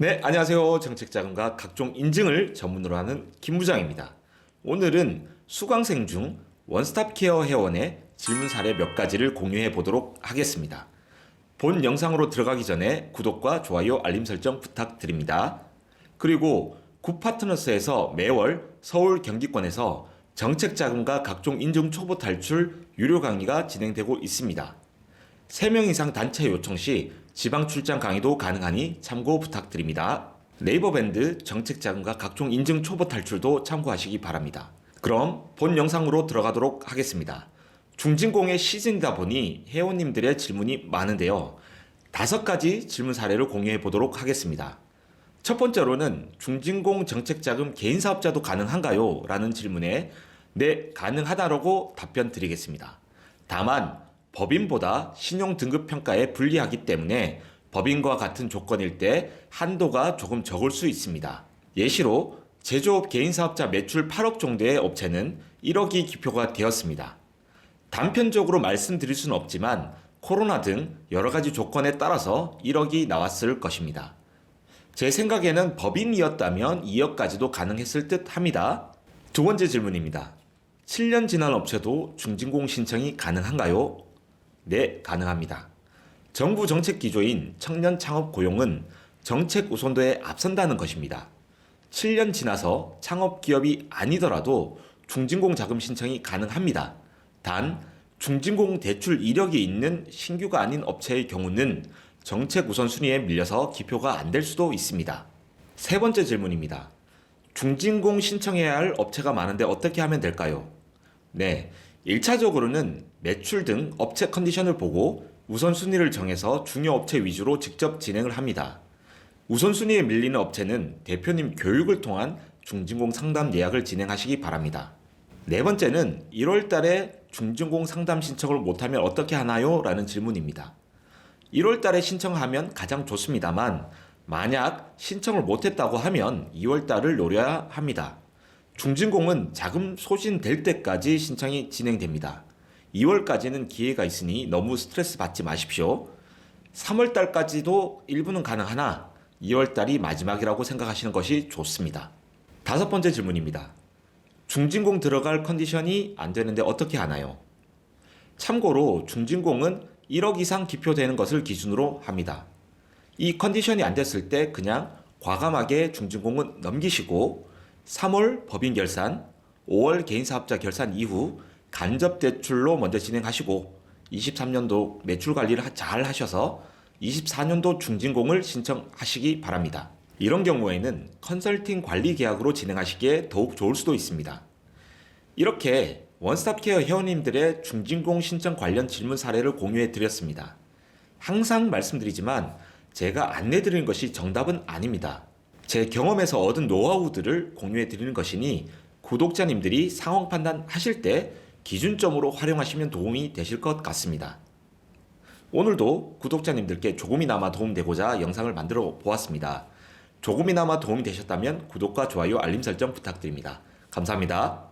네, 안녕하세요. 정책자금과 각종 인증을 전문으로 하는 김부장입니다. 오늘은 수강생 중 원스톱 케어 회원의 질문 사례 몇 가지를 공유해 보도록 하겠습니다. 본 영상으로 들어가기 전에 구독과 좋아요, 알림 설정 부탁드립니다. 그리고 굿파트너스에서 매월 서울 경기권에서 정책자금과 각종 인증 초보 탈출 유료 강의가 진행되고 있습니다. 3명 이상 단체 요청 시 지방 출장 강의도 가능하니 참고 부탁드립니다. 네이버 밴드 정책 자금과 각종 인증 초보 탈출도 참고하시기 바랍니다. 그럼 본 영상으로 들어가도록 하겠습니다. 중진공의 시즌이다 보니 회원님들의 질문이 많은데요. 다섯 가지 질문 사례를 공유해 보도록 하겠습니다. 첫 번째로는 중진공 정책 자금 개인 사업자도 가능한가요? 라는 질문에 네, 가능하다라고 답변 드리겠습니다. 다만 법인보다 신용 등급 평가에 불리하기 때문에 법인과 같은 조건일 때 한도가 조금 적을 수 있습니다. 예시로 제조업 개인 사업자 매출 8억 정도의 업체는 1억이 기표가 되었습니다. 단편적으로 말씀드릴 수는 없지만 코로나 등 여러 가지 조건에 따라서 1억이 나왔을 것입니다. 제 생각에는 법인이었다면 2억까지도 가능했을 듯 합니다. 두 번째 질문입니다. 7년 지난 업체도 중진공 신청이 가능한가요? 네, 가능합니다. 정부 정책 기조인 청년 창업 고용은 정책 우선도에 앞선다는 것입니다. 7년 지나서 창업 기업이 아니더라도 중진공 자금 신청이 가능합니다. 단, 중진공 대출 이력이 있는 신규가 아닌 업체의 경우는 정책 우선순위에 밀려서 기표가 안 될 수도 있습니다. 세 번째 질문입니다. 중진공 신청해야 할 업체가 많은데 어떻게 하면 될까요? 네. 1차적으로는 매출 등 업체 컨디션을 보고 우선순위를 정해서 중요 업체 위주로 직접 진행을 합니다. 우선순위에 밀리는 업체는 대표님 교육을 통한 중진공 상담 예약을 진행하시기 바랍니다. 네 번째는 1월 달에 중진공 상담 신청을 못하면 어떻게 하나요? 라는 질문입니다. 1월 달에 신청하면 가장 좋습니다만 만약 신청을 못했다고 하면 2월 달을 노려야 합니다. 중진공은 자금 소진될 때까지 신청이 진행됩니다. 2월까지는 기회가 있으니 너무 스트레스 받지 마십시오. 3월 달까지도 일부는 가능하나 2월 달이 마지막이라고 생각하시는 것이 좋습니다. 다섯 번째 질문입니다. 중진공 들어갈 컨디션이 안 되는데 어떻게 하나요? 참고로 중진공은 1억 이상 기표되는 것을 기준으로 합니다. 이 컨디션이 안 됐을 때 그냥 과감하게 중진공은 넘기시고 3월 법인 결산, 5월 개인 사업자 결산 이후 간접 대출로 먼저 진행하시고 23년도 매출 관리를 잘 하셔서 24년도 중진공을 신청하시기 바랍니다. 이런 경우에는 컨설팅 관리 계약으로 진행하시기에 더욱 좋을 수도 있습니다. 이렇게 원스톱 케어 회원님들의 중진공 신청 관련 질문 사례를 공유해 드렸습니다. 항상 말씀드리지만 제가 안내 드리는 것이 정답은 아닙니다. 제 경험에서 얻은 노하우들을 공유해 드리는 것이니 구독자님들이 상황 판단하실 때 기준점으로 활용하시면 도움이 되실 것 같습니다. 오늘도 구독자님들께 조금이나마 도움되고자 영상을 만들어 보았습니다. 조금이나마 도움이 되셨다면 구독과 좋아요, 알림 설정 부탁드립니다. 감사합니다.